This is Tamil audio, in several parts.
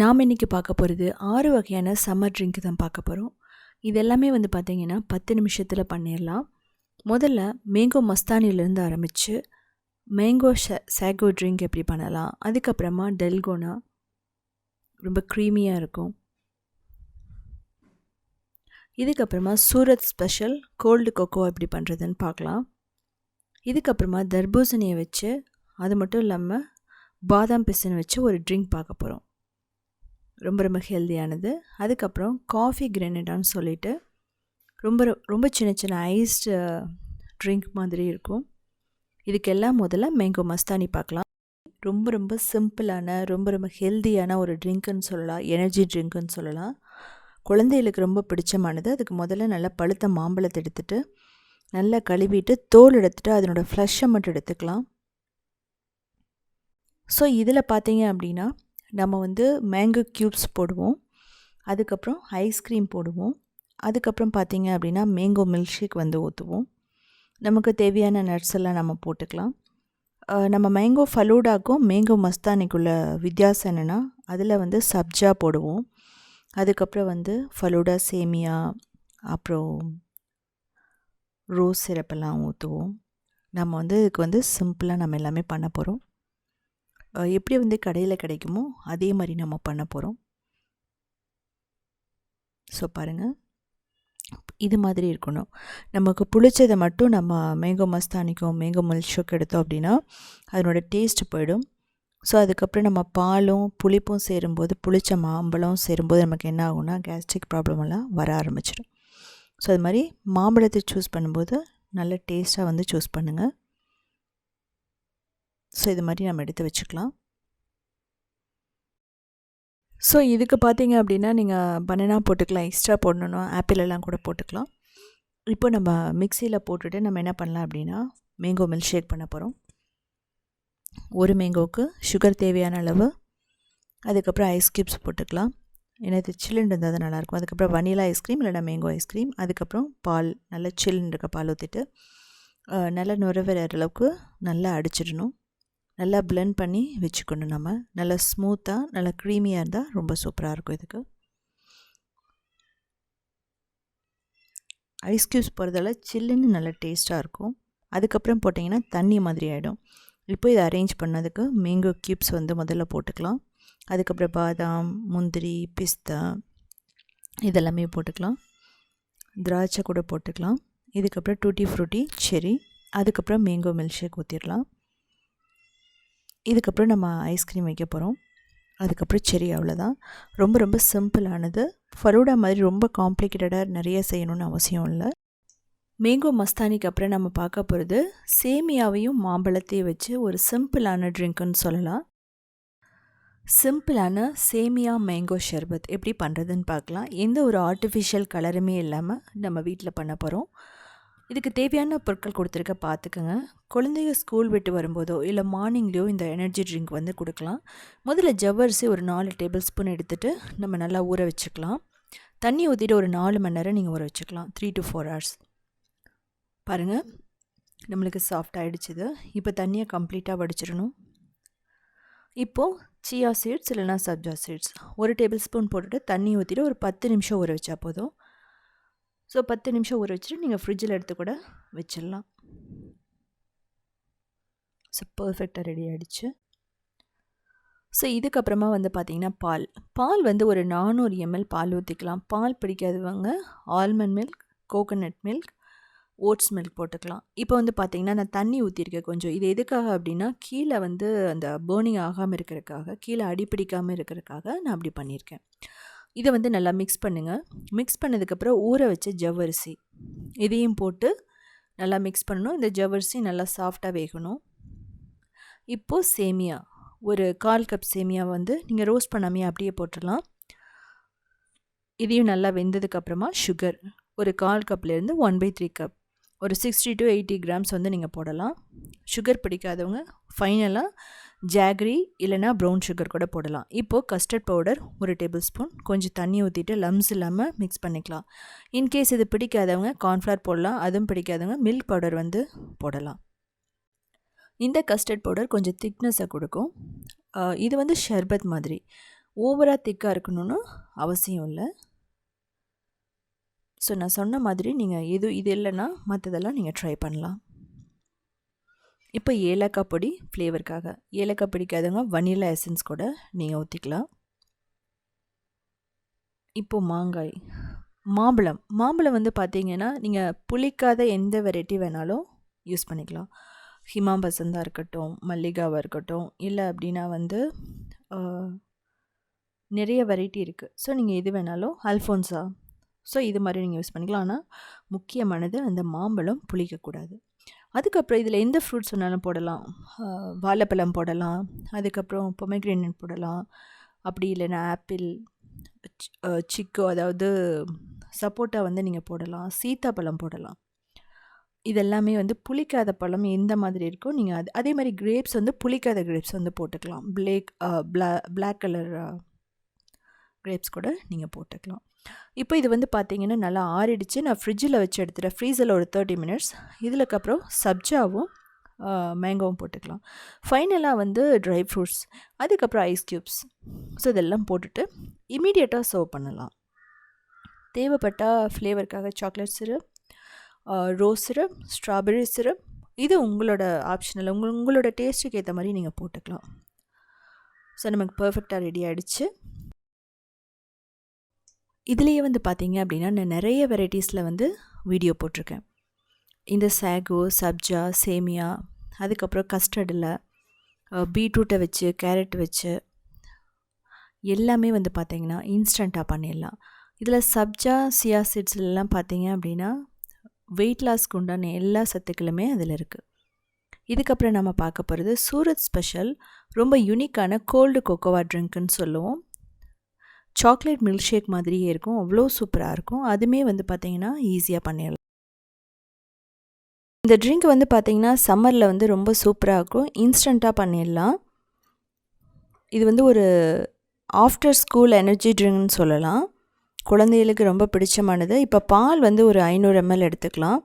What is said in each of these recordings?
நாம் இன்றைக்கி பார்க்க போகிறது ஆறு வகையான சம்மர் ட்ரிங்க் தான் பார்க்க போகிறோம். இது எல்லாமே வந்து பார்த்திங்கன்னா பத்து நிமிஷத்தில் பண்ணிடலாம். முதல்ல மேங்கோ மஸ்தானிலேருந்து ஆரம்பித்து மேங்கோ ஷ சேகோ ட்ரிங்க் எப்படி பண்ணலாம்? அதுக்கப்புறமா டெல்கோனா ரொம்ப க்ரீமியாக இருக்கும். இதுக்கப்புறமா சூரத் ஸ்பெஷல் கோல்டு கொக்கோ எப்படி பண்ணுறதுன்னு பார்க்கலாம். இதுக்கப்புறமா தர்பூசணியை வச்சு அது மட்டும் இல்லாமல் பாதாம் பிசின் வச்சு ஒரு ட்ரிங்க் பார்க்க போகிறோம் ரொம்ப ரொம்ப ஹெல்த்தியானது அதுக்கப்புறம் காஃபி கிரெனடான்னு சொல்லிட்டு ரொம்ப ரொம்ப சின்ன சின்ன ஐஸ்டு ட்ரிங்க் மாதிரி இருக்கும். இதுக்கெல்லாம் முதல்ல மேங்கோ மஸ்தானி பார்க்கலாம். ரொம்ப ரொம்ப சிம்பிளான ரொம்ப ரொம்ப ஹெல்த்தியான ஒரு ட்ரிங்க்குன்னு சொல்லலாம். எனர்ஜி ட்ரிங்க்குன்னு சொல்லலாம். குழந்தைகளுக்கு ரொம்ப பிடிச்சமானது. அதுக்கு முதல்ல நல்லா பழுத்த மாம்பழத்தை எடுத்துகிட்டு நல்லா கழுவிட்டு தோல் எடுத்துகிட்டு அதனோடய ஃப்ளஷை மட்டும் எடுத்துக்கலாம். ஸோ இதில் பார்த்தீங்க அப்படின்னா நம்ம வந்து மேங்கோ க்யூப்ஸ் போடுவோம். அதுக்கப்புறம் ஐஸ்கிரீம் போடுவோம். அதுக்கப்புறம் பார்த்திங்க அப்படின்னா மேங்கோ மில்க் ஷேக் வந்து ஊற்றுவோம் நமக்கு தேவையான நட்ஸ் எல்லாம் நம்ம போட்டுக்கலாம். நம்ம மேங்கோ ஃபலூடாக்கும் மேங்கோ மஸ்தானிக்குள்ள வித்தியாசம் என்னென்னா அதில் வந்து சப்ஜா போடுவோம். அதுக்கப்புறம் வந்து ஃபலூடா சேமியா அப்புறம் ரோஸ் சிரப்பெல்லாம் ஊற்றுவோம் நம்ம வந்து இதுக்கு வந்து சிம்பிளாக நம்ம எல்லாமே பண்ண போகிறோம் எப்படி வந்து கடையில் கிடைக்குமோ அதே மாதிரி நம்ம பண்ண போகிறோம் ஸோ பாருங்கள் இது மாதிரி இருக்கணும். நமக்கு பிடிச்சதை மட்டும் நம்ம மேங்கோ மஸ்தானிக்கும் மேங்கோ மில்க் எடுத்தோம் அப்படின்னா அதனோட டேஸ்ட் போயிடும். ஸோ அதுக்கப்புறம் நம்ம பாலும் புளிப்பும் சேரும்போது புளிச்ச மாம்பழம் சேரும்போது நமக்கு என்ன ஆகும்னா கேஸ்ட்ரிக் ப்ராப்ளம் எல்லாம் வர ஆரம்பிச்சிடும் ஸோ அது மாதிரி மாம்பழத்தை சூஸ் பண்ணும்போது நல்ல டேஸ்ட்டாக வந்து சூஸ் பண்ணுங்கள் ஸோ இது மாதிரி நம்ம எடுத்து வச்சுக்கலாம். ஸோ இதுக்கு பார்த்தீங்க அப்படின்னா நீங்கள் பனானா போட்டுக்கலாம் எக்ஸ்ட்ரா போடணும் ஆப்பிள் எல்லாம் கூட போட்டுக்கலாம். இப்போ நம்ம மிக்சியில் போட்டுட்டு நம்ம என்ன பண்ணலாம் அப்படின்னா மேங்கோ மில்க் ஷேக் பண்ண போகிறோம் ஒரு மேங்கோவுக்கு சுகர் தேவையான அளவு அதுக்கப்புறம் ஐஸ் க்யூப்ஸ் போட்டுக்கலாம். ஏன்னா இது சில்லுன்னு இருந்தால் தான் நல்லாயிருக்கும். அதுக்கப்புறம் வனிலா ஐஸ்கிரீம் இல்லைனா மேங்கோ ஐஸ்கிரீம் அதுக்கப்புறம் பால் நல்லா சில்லுன்னு இருக்க பால் ஊற்றிட்டு நல்லா நுரவேற அளவுக்கு நல்லா அடிச்சிடணும். நல்லா பிளெண்ட் பண்ணி வச்சுக்கணும் நம்ம. நல்லா ஸ்மூத்தாக நல்லா க்ரீமியாக இருந்தால் ரொம்ப சூப்பராக இருக்கும் இதுக்கு. ஐஸ் க்யூப்ஸ் போகிறதால சில்லுன்னு நல்லா டேஸ்ட்டாக இருக்கும். அதுக்கப்புறம் போட்டிங்கன்னா தண்ணி மாதிரி ஆகிடும் இப்போ இதை அரேஞ்ச் பண்ணதுக்கு மேங்கோ க்யூப்ஸ் வந்து முதல்ல போட்டுக்கலாம். அதுக்கப்புறம் பாதாம் முந்திரி பிஸ்தா இதெல்லாமே போட்டுக்கலாம். திராட்சை கூட போட்டுக்கலாம். இதுக்கப்புறம் டூட்டி ஃப்ரூட்டி செரி அதுக்கப்புறம் மேங்கோ மில்க் ஷேக் ஊற்றிடலாம் இதுக்கப்புறம் நம்ம ஐஸ்கிரீம் வைக்க போகிறோம் அதுக்கப்புறம் செரி அவ்வளோதான் ரொம்ப ரொம்ப சிம்பிளானது ஃபலூடா மாதிரி ரொம்ப காம்ப்ளிகேட்டடாக நிறைய செய்யணும்னு அவசியம் இல்லை. மேங்கோ மஸ்தானிக்கு அப்புறம் நம்ம பார்க்க போகிறது சேமியாவையும் மாம்பழத்தையும் வச்சு ஒரு சிம்பிளான ட்ரிங்க்குன்னு சொல்லலாம். சிம்பிளான சேமியா மேங்கோ ஷர்பத் எப்படி பண்ணுறதுன்னு பார்க்கலாம். எந்த ஒரு ஆர்டிஃபிஷியல் கலருமே இல்லாமல் நம்ம வீட்டில் பண்ண போகிறோம் இதுக்கு தேவையான பொருட்கள் கொடுத்துருக்க பார்த்துக்கோங்க. குழந்தைங்க ஸ்கூல் விட்டு வரும்போதோ இல்லை மார்னிங்லேயோ இந்த எனர்ஜி ட்ரிங்க் வந்து கொடுக்கலாம். முதல்ல ஜவ்வரிசி ஒரு நாலு டேபிள் ஸ்பூன் எடுத்துகிட்டு நம்ம நல்லா ஊற வச்சுக்கலாம். தண்ணி ஊற்றிட்டு ஒரு நாலு மணி நேரம் நீங்கள் ஊற வச்சுக்கலாம். த்ரீ டு ஃபோர் ஹவர்ஸ் பாருங்கள் நம்மளுக்கு சாஃப்ட் ஆகிடுச்சிது இப்போ தண்ணியை கம்ப்ளீட்டாக வடிச்சிடணும். இப்போது சியா சீட்ஸ் இல்லைனா சப்ஜா சீட்ஸ் ஒரு டேபிள் ஸ்பூன் போட்டுட்டு தண்ணி ஊற்றிட்டு ஒரு பத்து நிமிஷம் ஊற வச்சா போதும். ஸோ பத்து நிமிஷம் ஊற வச்சுட்டு நீங்கள் ஃப்ரிட்ஜில் எடுத்து கூட வச்சிடலாம். ஸோ பர்ஃபெக்டாக ரெடி ஆகிடுச்சு ஸோ இதுக்கப்புறமா வந்து பார்த்திங்கன்னா பால். பால் வந்து ஒரு நானூறு எம்எல் பால் ஊற்றிக்கலாம் பால் பிடிக்காதவங்க almond milk coconut milk oats milk போட்டுக்கலாம். இப்போ வந்து பார்த்திங்கன்னா நான் தண்ணி ஊற்றிருக்கேன் கொஞ்சம். இது எதுக்காக அப்படின்னா கீழே வந்து அந்த பேர்னிங் ஆகாமல் இருக்கிறதுக்காக கீழே அடிப்பிடிக்காமல் இருக்கிறதுக்காக நான் அப்படி பண்ணியிருக்கேன். இதை வந்து நல்லா மிக்ஸ் பண்ணுங்கள் மிக்ஸ் பண்ணதுக்கப்புறம் ஊற வச்ச ஜவ்வரிசி. இதையும் போட்டு நல்லா மிக்ஸ் பண்ணணும். இந்த ஜவ்வரிசி நல்லா சாஃப்டாக வேகணும். இப்போது சேமியா. ஒரு கால் கப் சேமியா வந்து நீங்கள் ரோஸ்ட் பண்ணாமையே அப்படியே போட்டுடலாம். இதையும் நல்லா வெந்ததுக்கப்புறமா சுகர் ஒரு கால் கப்லேருந்து ஒன் பை த்ரீ கப் ஒரு சிக்ஸ்டி டு எயிட்டி கிராம்ஸ் வந்து நீங்கள் போடலாம். சுகர் பிடிக்காதவங்க ஃபைனலாக ஜாகரி இல்லைனா ப்ரௌன் சுகர் கூட போடலாம். இப்போது கஸ்டர்ட் பவுடர் ஒரு டேபிள் ஸ்பூன் கொஞ்சம் தண்ணி ஊற்றிட்டு லம்ஸ் இல்லாமல் மிக்ஸ் பண்ணிக்கலாம். இன்கேஸ் இது பிடிக்காதவங்க கார்ன்ஃப்ளவர் போடலாம் அதுவும் பிடிக்காதவங்க மில்க் பவுடர் வந்து போடலாம். இந்த கஸ்டர்ட் பவுடர் கொஞ்சம் திக்னஸை கொடுக்கும். இது வந்து ஷர்பத் மாதிரி. ஓவராக திக்காக இருக்கணும்னு அவசியம் இல்லை. ஸோ நான் சொன்ன மாதிரி நீங்கள் எது இது இல்லைன்னா மற்றதெல்லாம் நீங்கள் ட்ரை பண்ணலாம். இப்போ ஏலக்காய் பொடி ஃப்ளேவருக்காக ஏலக்காய் பிடிக்காதவங்க வனிலா எசன்ஸ் கூட நீங்கள் ஊற்றிக்கலாம் இப்போது மாங்காய். மாம்பழம். மாம்பழம் வந்து பார்த்தீங்கன்னா நீங்கள் புளிக்காத எந்த வெரைட்டி வேணாலும் யூஸ் பண்ணிக்கலாம். ஹிமா பசந்தாக இருக்கட்டும் மல்லிகாவாக இருக்கட்டும் இல்லை அப்படின்னா வந்து நிறைய வெரைட்டி இருக்குது ஸோ நீங்கள் எது வேணாலும் அல்ஃபோன்ஸா ஸோ இது மாதிரி நீங்கள் யூஸ் பண்ணிக்கலாம். ஆனால் முக்கியமானது அந்த மாம்பழம் புளிக்கக்கூடாது. அதுக்கப்புறம் இதில் எந்த ஃப்ரூட்ஸ் வேணாலும் போடலாம். வாழைப்பழம் போடலாம். அதுக்கப்புறம் பொமைக்ரேனட் போடலாம். அப்படி இல்லைன்னா ஆப்பிள் சிக்கோ அதாவது சப்போட்டா வந்து நீங்கள் போடலாம். சீத்தாப்பழம் போடலாம். இதெல்லாமே வந்து புளிக்காத பழம் எந்த மாதிரி இருக்கோ நீங்கள் அது அதே மாதிரி கிரேப்ஸ் வந்து புளிக்காத கிரேப்ஸ் வந்து போட்டுக்கலாம். பிளேக் பிளா பிளாக் கலர் கிரேப்ஸ் கூட நீங்கள் போட்டுக்கலாம். இப்போ இது வந்து பார்த்தீங்கன்னா நல்லா ஆறிடுச்சு. நான் ஃப்ரிட்ஜில் வச்சு எடுத்துகிறேன் ஃப்ரீஸில் ஒரு தேர்ட்டி மினிட்ஸ் இதுலக்கப்புறம் சப்ஜாவும் மேங்கோவும் போட்டுக்கலாம். ஃபைனலாக வந்து ட்ரை ஃப்ரூட்ஸ் அதுக்கப்புறம் ஐஸ் க்யூப்ஸ் ஸோ இதெல்லாம் போட்டுட்டு இமீடியட்டாக சர்வ் பண்ணலாம். தேவைப்பட்டால் ஃப்ளேவருக்காக chocolate syrup rose syrup strawberry syrup இது உங்களோட ஆப்ஷனல் உங்கள் உங்களோட டேஸ்ட்டுக்கு ஏற்ற மாதிரி நீங்கள் போட்டுக்கலாம். ஸோ நமக்கு பர்ஃபெக்டாக ரெடி ஆகிடுச்சு இதுலேயே வந்து பார்த்தீங்க அப்படின்னா நான் நிறைய வெரைட்டிஸில் வந்து வீடியோ போட்டிருக்கேன். இந்த சேகோ சப்ஜா சேமியா அதுக்கப்புறம் கஸ்டர்டில் பீட்ரூட்டை வச்சு கேரட் வச்சு எல்லாமே வந்து பார்த்திங்கன்னா இன்ஸ்டண்ட்டாக பண்ணிடலாம். இதில் சப்ஜா சியா சீட்ஸ்லாம் பார்த்தீங்க அப்படின்னா வெயிட் லாஸ்க்கு உண்டான எல்லா சத்துக்களுமே அதில் இருக்குது இதுக்கப்புறம் நம்ம பார்க்க போகிறது சூரத் ஸ்பெஷல் ரொம்ப யூனிக்கான கோல்டு கொக்கோவா ட்ரிங்க்குன்னு சொல்லுவோம். சாக்லேட் மில்க் ஷேக் மாதிரியே இருக்கும். அவ்வளோ சூப்பராக இருக்கும். அதுவுமே வந்து பார்த்திங்கன்னா ஈஸியாக பண்ணிடலாம். இந்த ட்ரிங்க் வந்து பார்த்திங்கன்னா சம்மரில் வந்து ரொம்ப சூப்பராக இருக்கும். இன்ஸ்டண்ட்டாக பண்ணிடலாம். இது வந்து ஒரு ஆஃப்டர் ஸ்கூல் எனர்ஜி ட்ரிங்க்னு சொல்லலாம். குழந்தைகளுக்கு ரொம்ப பிடிச்சமானது. இப்போ பால் வந்து ஒரு ஐநூறு எம்எல் எடுத்துக்கலாம்.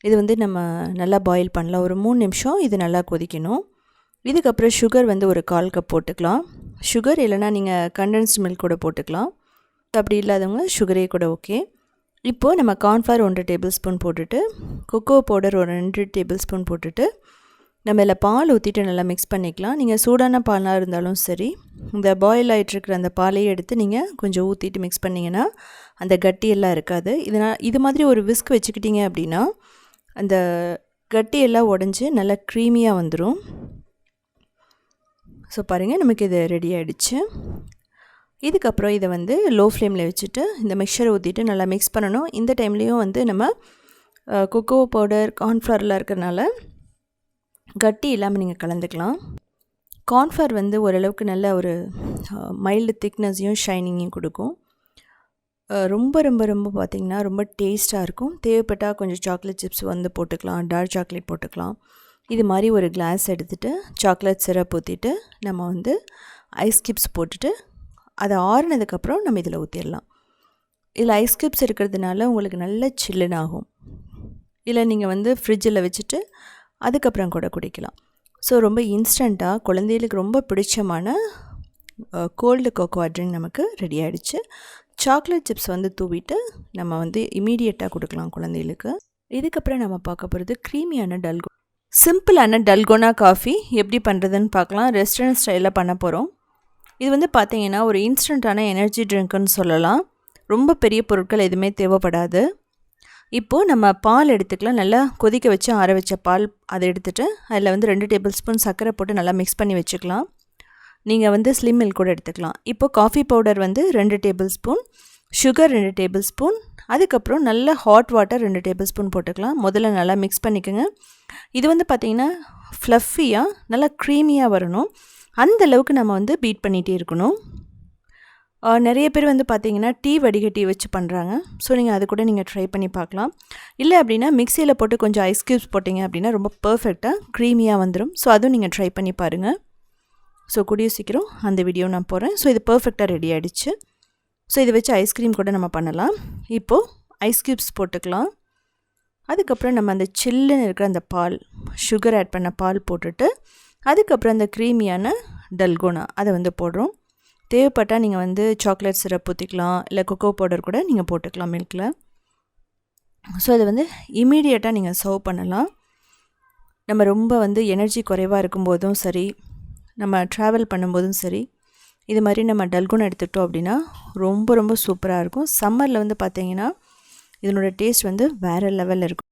இது வந்து நம்ம நல்லா பாயில் பண்ணலாம். ஒரு மூணு நிமிஷம் இது நல்லா கொதிக்கணும். இதுக்கப்புறம் சுகர் வந்து ஒரு கால் கப் போட்டுக்கலாம். சுகர் இல்லைனா நீங்கள் கண்டென்ஸ்ட் மில்க் கூட போட்டுக்கலாம். அப்படி இல்லாதவங்க சுகரே கூட ஓகே இப்போது நம்ம கார்ன்ஃப்ளவர் ஒன்றரை டேபிள் ஸ்பூன் போட்டுட்டு கொக்கோ பவுடர் ஒரு ரெண்டு டேபிள் ஸ்பூன் போட்டுட்டு நம்ம இதில் பால் ஊற்றிட்டு நல்லா மிக்ஸ் பண்ணிக்கலாம். நீங்கள் சூடான பாலாக இருந்தாலும் சரி இந்த பாயில் ஆகிட்டுருக்கிற அந்த பாலையை எடுத்து நீங்கள் கொஞ்சம் ஊற்றிட்டு மிக்ஸ் பண்ணிங்கன்னா அந்த கட்டியெல்லாம் இருக்காது. இதனால் இது மாதிரி ஒரு விஸ்க் வச்சுக்கிட்டிங்க அப்படின்னா அந்த கட்டியெல்லாம் உடஞ்சி நல்லா க்ரீமியாக வந்துடும் ஸோ பாருங்கள் நமக்கு இது ரெடி ஆகிடுச்சு இதுக்கப்புறம் இதை வந்து லோ ஃப்ளேமில் வச்சுட்டு இந்த மிக்சரை ஊற்றிட்டு நல்லா மிக்ஸ் பண்ணணும். இந்த டைம்லேயும் வந்து நம்ம கொக்கோ பவுடர் கார்ன்ஃப்ளவரில் இருக்கிறனால கட்டி இல்லாமல் நீங்கள் கலந்துக்கலாம். கார்ன்ஃப்ளவர் வந்து ஓரளவுக்கு நல்ல ஒரு மைல்டு திக்னஸையும் ஷைனிங்கையும் கொடுக்கும். ரொம்ப ரொம்ப ரொம்ப பார்த்திங்கன்னா ரொம்ப டேஸ்ட்டாக இருக்கும். தேவைப்பட்டால் கொஞ்சம் சாக்லேட் சிப்ஸ் வந்து போட்டுக்கலாம் டார்க் சாக்லேட் போட்டுக்கலாம். இது மாதிரி ஒரு கிளாஸ் எடுத்துகிட்டு சாக்லேட் சிரப் ஊற்றிட்டு நம்ம வந்து ஐஸ் கிப்ஸ் போட்டுட்டு அதை ஆறுனதுக்கப்புறம் நம்ம இதில் ஊற்றிடலாம் இதில் ஐஸ் கிப்ஸ் இருக்கிறதுனால உங்களுக்கு நல்ல சில்லுன்னு ஆகும். இல்லை நீங்கள் வந்து ஃப்ரிட்ஜில் வச்சுட்டு அதுக்கப்புறம் கூட குடிக்கலாம். ஸோ ரொம்ப இன்ஸ்டண்ட்டாக குழந்தைகளுக்கு ரொம்ப பிடிச்சமான கோல்டு கோகோ ட்ரிங்க் நமக்கு ரெடி ஆகிடுச்சு சாக்லேட் சிப்ஸ் வந்து தூவிட்டு நம்ம வந்து இமீடியட்டாக கொடுக்கலாம் குழந்தைகளுக்கு. இதுக்கப்புறம் நம்ம பார்க்க போகிறது க்ரீமியான டல்கோ சிம்பிளான டல்கோனா காஃபி எப்படி பண்ணுறதுன்னு பார்க்கலாம். ரெஸ்டாரண்ட் ஸ்டைலில் பண்ண போகிறோம் இது வந்து பார்த்திங்கன்னா ஒரு இன்ஸ்டண்ட்டான எனர்ஜி ட்ரிங்க்குன்னு சொல்லலாம். ரொம்ப பெரிய பொருட்கள் எதுவுமே தேவைப்படாது. இப்போது நம்ம பால் எடுத்துக்கலாம். நல்லா கொதிக்க வச்சு ஆற வச்ச பால் அதை எடுத்துகிட்டு அதில் வந்து ரெண்டு டேபிள் ஸ்பூன் சர்க்கரை போட்டு நல்லா மிக்ஸ் பண்ணி வச்சுக்கலாம். நீங்கள் வந்து ஸ்லிம் மில்க் கூட எடுத்துக்கலாம். இப்போது காஃபி பவுடர் வந்து ரெண்டு டேபிள் ஸ்பூன் சுகர் ரெண்டு டேபிள் ஸ்பூன் அதுக்கப்புறம் நல்ல ஹாட் வாட்டர் ரெண்டு டேபிள் ஸ்பூன் போட்டுக்கலாம். முதல்ல நல்லா மிக்ஸ் பண்ணிக்கோங்க. இது வந்து பார்த்திங்கன்னா ஃப்ளஃபியாக நல்லா க்ரீமியாக வரணும். அந்த அளவுக்கு நம்ம வந்து பீட் பண்ணிகிட்டே இருக்கணும். நிறைய பேர் வந்து பார்த்தீங்கன்னா டீ வடிகட்டி வச்சு பண்ணுறாங்க ஸோ நீங்கள் அது கூட நீங்கள் ட்ரை பண்ணி பார்க்கலாம். இல்லை அப்படின்னா மிக்சியில் போட்டு கொஞ்சம் ஐஸ் க்யூப்ஸ் போட்டிங்க அப்படின்னா ரொம்ப பர்ஃபெக்டாக க்ரீமியாக வந்துடும் ஸோ அதுவும் நீங்கள் ட்ரை பண்ணி பாருங்கள் ஸோ கூடிய சீக்கிரம் அந்த வீடியோ நான் போகிறேன் ஸோ இது பர்ஃபெக்டாக ரெடி ஆகிடுச்சு ஸோ இதை வச்சு ஐஸ்கிரீம் கூட நம்ம பண்ணலாம். இப்போது ஐஸ் க்யூப்ஸ் போட்டுக்கலாம். அதுக்கப்புறம் நம்ம அந்த சில்லுன்னு இருக்கிற அந்த பால் சுகர் ஆட் பண்ண பால் போட்டுட்டு அதுக்கப்புறம் அந்த க்ரீமியான டல்கோனா அதை வந்து போடுறோம். தேவைப்பட்டால் நீங்கள் வந்து சாக்லேட் சிரப் ஊற்றிக்கலாம் இல்லை கொக்கோ பவுடர் கூட நீங்கள் போட்டுக்கலாம் மில்கில் ஸோ அதை வந்து இமீடியட்டாக நீங்கள் சர்வ் பண்ணலாம். நம்ம ரொம்ப வந்து எனர்ஜி குறைவாக இருக்கும்போதும் சரி நம்ம ட்ராவல் பண்ணும்போதும் சரி இது மாதிரி நம்ம டல்குன் எடுத்துக்கிட்டோம் அப்படின்னா ரொம்ப ரொம்ப சூப்பராக இருக்கும். சம்மரில் வந்து பார்த்திங்கன்னா இதனோட டேஸ்ட் வந்து வேறு லெவலில் இருக்கும்.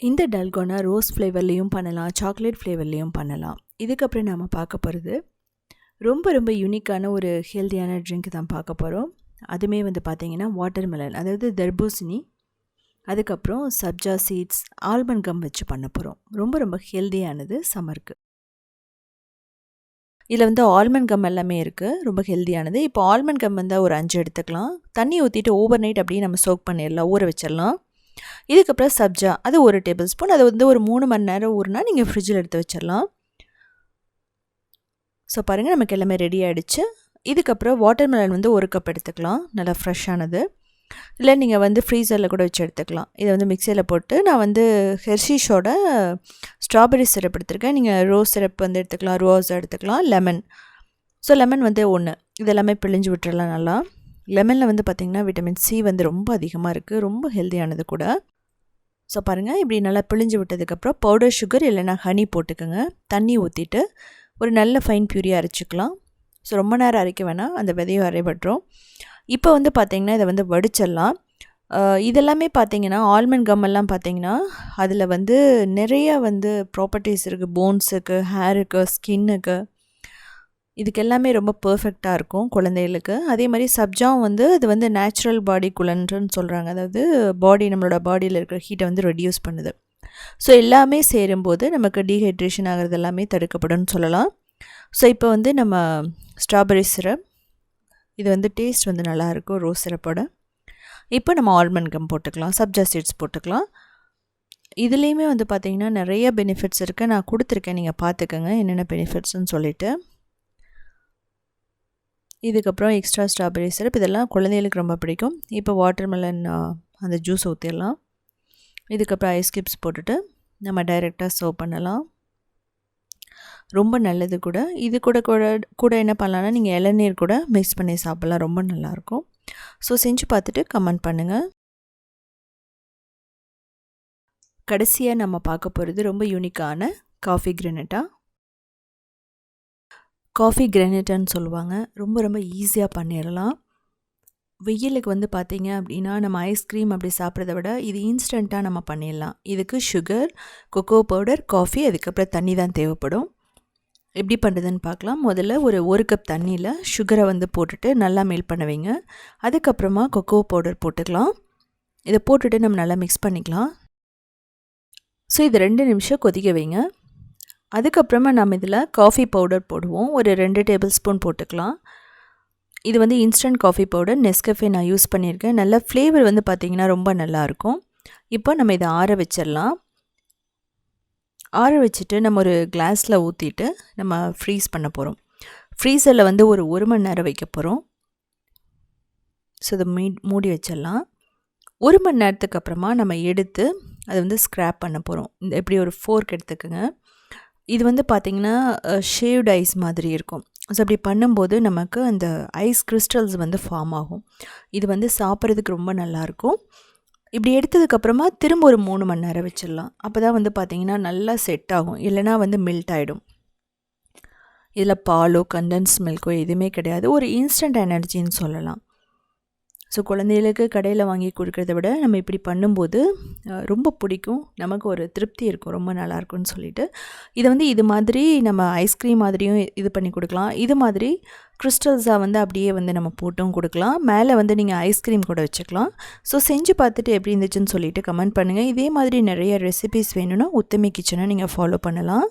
இந்த டல்கோனா ரோஸ் ஃப்ளேவர்லேயும் பண்ணலாம் சாக்லேட் ஃப்ளேவர்லேயும் பண்ணலாம். இதுக்கப்புறம் நாம் பார்க்க போகிறது ரொம்ப ரொம்ப யூனிக்கான ஒரு ஹெல்த்தியான ட்ரிங்க் தான் பார்க்க போகிறோம் அதுவுமே வந்து பார்த்திங்கன்னா வாட்டர் மெலன் அதாவது தர்பூசணி. அதுக்கப்புறம் சப்ஜா சீட்ஸ் ஆல்மண்ட் கம் வச்சு பண்ண போகிறோம் ரொம்ப ரொம்ப ஹெல்த்தியானது சம்மருக்கு. இதில் வந்து ஆல்மண்ட் கம் எல்லாமே இருக்குது ரொம்ப ஹெல்த்தியானது இப்போ ஆல்மண்ட் கம் வந்து ஒரு அஞ்சு எடுத்துக்கலாம். தண்ணி ஊற்றிட்டு ஓவர் நைட் அப்படியே நம்ம சோக் பண்ணிடலாம். ஊற வச்சிடலாம். இதுக்கப்புறம் சப்ஜா. அது ஒரு டேபிள் ஸ்பூன் அது வந்து ஒரு மூணு மணி நேரம் ஊறுனா நீங்கள் ஃப்ரிட்ஜில் எடுத்து வச்சிடலாம். ஸோ பாருங்கள் நமக்கு எல்லாமே ரெடி ஆகிடுச்சு இதுக்கப்புறம் வாட்டர்மெலன் வந்து ஒரு கப் எடுத்துக்கலாம். நல்லா ஃப்ரெஷ்ஷானது இல்லை நீங்கள் வந்து ஃப்ரீசரில் கூட வச்சு எடுத்துக்கலாம். இதை வந்து மிக்சியில் போட்டு நான் வந்து ஹெர்ஷீஷோட ஸ்ட்ராபெரி சிரப் எடுத்துருக்கேன். நீங்கள் ரோஸ் சிரப் வந்து எடுத்துக்கலாம் ரோஸ் எடுத்துக்கலாம் லெமன் ஸோ லெமன் வந்து ஒன்று இதெல்லாமே பிழிஞ்சு விட்டுறலாம் நல்லா. லெமனில் வந்து பார்த்திங்கன்னா விட்டமின் சி வந்து ரொம்ப அதிகமாக இருக்குது ரொம்ப ஹெல்த்தியானது கூட. ஸோ பாருங்கள் இப்படி நல்லா பிழிஞ்சு விட்டதுக்கப்புறம் பவுடர் சுகர் இல்லைனா ஹனி போட்டுக்கோங்க. தண்ணி ஊற்றிட்டு ஒரு நல்ல ஃபைன் பியூரியாக அரைச்சிக்கலாம். ஸோ ரொம்ப நேரம் அரைக்க வேணாம். அந்த விதையும் அரைபட்டுரும். இப்போ வந்து பார்த்திங்கன்னா இதை வந்து வடிச்சிடலாம். இதெல்லாமே பார்த்தீங்கன்னா ஆல்மண்ட் கம்மெல்லாம் பார்த்தீங்கன்னா அதில் வந்து நிறைய வந்து ப்ராப்பர்ட்டிஸ் இருக்குது போன்ஸுக்கு ஹேருக்கு ஸ்கின்னுக்கு இதுக்கு எல்லாமே ரொம்ப பர்ஃபெக்டாக இருக்கும் குழந்தைகளுக்கு. அதே மாதிரி சப்ஜாவும் வந்து அது வந்து நேச்சுரல் பாடி குலன்றுன்னு சொல்கிறாங்க அதாவது பாடி நம்மளோட பாடியில் இருக்கிற ஹீட்டை வந்து ரெடியூஸ் பண்ணுது. ஸோ எல்லாமே சேரும்போது நமக்கு டீஹைட்ரேஷன் ஆகிறது எல்லாமே தடுக்கப்படும் சொல்லலாம். ஸோ இப்போ வந்து நம்ம ஸ்ட்ராபெரி சிரப் இது வந்து டேஸ்ட் வந்து நல்லாயிருக்கும் ரோஸ் சிரப்போட இப்போ நம்ம ஆல்மண்ட் கம் போட்டுக்கலாம் சப்ஜா சீட்ஸ் போட்டுக்கலாம். இதுலேயுமே வந்து பார்த்திங்கன்னா நிறைய பெனிஃபிட்ஸ் இருக்குது நான் கொடுத்துருக்கேன் நீங்கள் பார்த்துக்கோங்க என்னென்ன பெனிஃபிட்ஸ்னு சொல்லிவிட்டு இதுக்கப்புறம் எக்ஸ்ட்ரா ஸ்ட்ராபெரி சிரப் இதெல்லாம் குழந்தைகளுக்கு ரொம்ப பிடிக்கும். இப்போ வாட்டர்மெலன் அந்த ஜூஸ் ஊற்றிடலாம் இதுக்கப்புறம் ஐஸ் கிப்ஸ் போட்டுட்டு நம்ம டைரெக்டாக சர்வ் பண்ணலாம். ரொம்ப நல்லது கூட. இது கூட கூட கூட என்ன பண்ணலான்னா நீங்கள் இளநீர் கூட மிக்ஸ் பண்ணி சாப்பிட்லாம். ரொம்ப நல்லாயிருக்கும். ஸோ செஞ்சு பார்த்துட்டு கமெண்ட் பண்ணுங்கள் கடைசியாக நம்ம பார்க்க போகிறது ரொம்ப யூனிக்கான காஃபி கிரனட்டா காஃபி கிரனட்டான்னு சொல்லுவாங்க. ரொம்ப ரொம்ப ஈஸியாக பண்ணிடலாம். வெயிலுக்கு வந்து பார்த்தீங்க அப்படின்னா நம்ம ஐஸ்கிரீம் அப்படி சாப்பிட்றத விட இது இன்ஸ்டண்ட்டாக நம்ம பண்ணிடலாம். இதுக்கு சுகர் கொக்கோ பவுடர் காஃபி அதுக்கப்புறம் தண்ணி தான் தேவைப்படும். எப்படி பண்ணுறதுன்னு பார்க்கலாம். முதல்ல ஒரு ஒரு கப் தண்ணியில் சுகரை வந்து போட்டுட்டு நல்லா மெல்ட் பண்ண வைங்க. அதுக்கப்புறமா கொக்கோ பவுடர் போட்டுக்கலாம். இதை போட்டுட்டு நம்ம நல்லா மிக்ஸ் பண்ணிக்கலாம். ஸோ இது ரெண்டு நிமிஷம் கொதிக்க வைங்க. அதுக்கப்புறமா நம்ம இதில் காஃபி பவுடர் போடுவோம். ஒரு ரெண்டு டேபிள் ஸ்பூன் போட்டுக்கலாம். இது வந்து இன்ஸ்டன்ட் காஃபி பவுடர் நெஸ்கஃபே நான் யூஸ் பண்ணியிருக்கேன். நல்ல ஃப்ளேவர் வந்து பார்த்திங்கன்னா ரொம்ப நல்லாயிருக்கும் இப்போ நம்ம இதை ஆற வச்சிடலாம். ஆற வச்சுட்டு நம்ம ஒரு கிளாஸில் ஊற்றிட்டு நம்ம ஃப்ரீஸ் பண்ண போகிறோம் ஃப்ரீசரில் வந்து ஒரு ஒரு மணி நேரம் வைக்க போகிறோம் ஸோ இதை மீ மூடி வச்சிடலாம். ஒரு மணி நேரத்துக்கு அப்புறமா நம்ம எடுத்து அதை வந்து ஸ்க்ராப் பண்ண போகிறோம் இந்த எப்படி ஒரு ஃபோர்க் எடுத்துக்கோங்க. இது வந்து பார்த்திங்கன்னா ஷேவ்டு ஐஸ் மாதிரி இருக்கும். ஸோ அப்படி பண்ணும்போது நமக்கு அந்த ஐஸ் கிறிஸ்டல்ஸ் வந்து ஃபார்ம் ஆகும். இது வந்து சாப்பிட்றதுக்கு ரொம்ப நல்லாயிருக்கும் இப்படி எடுத்ததுக்கப்புறமா திரும்ப ஒரு மூணு மணி நேரம் வச்சிடலாம். அப்போ தான் வந்து பார்த்திங்கன்னா நல்லா செட் ஆகும். இல்லைனா வந்து மெல்ட் ஆகிடும் இதில் பாலோ கண்டன்ஸ் மில்க்கோ எதுவுமே கிடையாது. ஒரு இன்ஸ்டன்ட் எனர்ஜின்னு சொல்லலாம். ஸோ குழந்தைகளுக்கு கடையில் வாங்கி கொடுக்குறத விட நம்ம இப்படி பண்ணும்போது ரொம்ப பிடிக்கும். நமக்கு ஒரு திருப்தி இருக்கும். ரொம்ப நல்லாயிருக்கும்னு சொல்லிட்டு. இதை வந்து இது மாதிரி நம்ம ஐஸ்கிரீம் மாதிரியும் இது பண்ணி கொடுக்கலாம். இது மாதிரி கிறிஸ்டல்ஸாக வந்து அப்படியே வந்து நம்ம போட்டும் கொடுக்கலாம். மேலே வந்து நீங்கள் ஐஸ்கிரீம் கூட வச்சுக்கலாம். ஸோ செஞ்சு பார்த்துட்டு எப்படி இருந்துச்சுன்னு சொல்லிட்டு கமெண்ட் பண்ணுங்கள் இதே மாதிரி நிறைய ரெசிபிஸ் வேணும்னா உத்தமி கிச்சனை நீங்கள் ஃபாலோ பண்ணலாம்.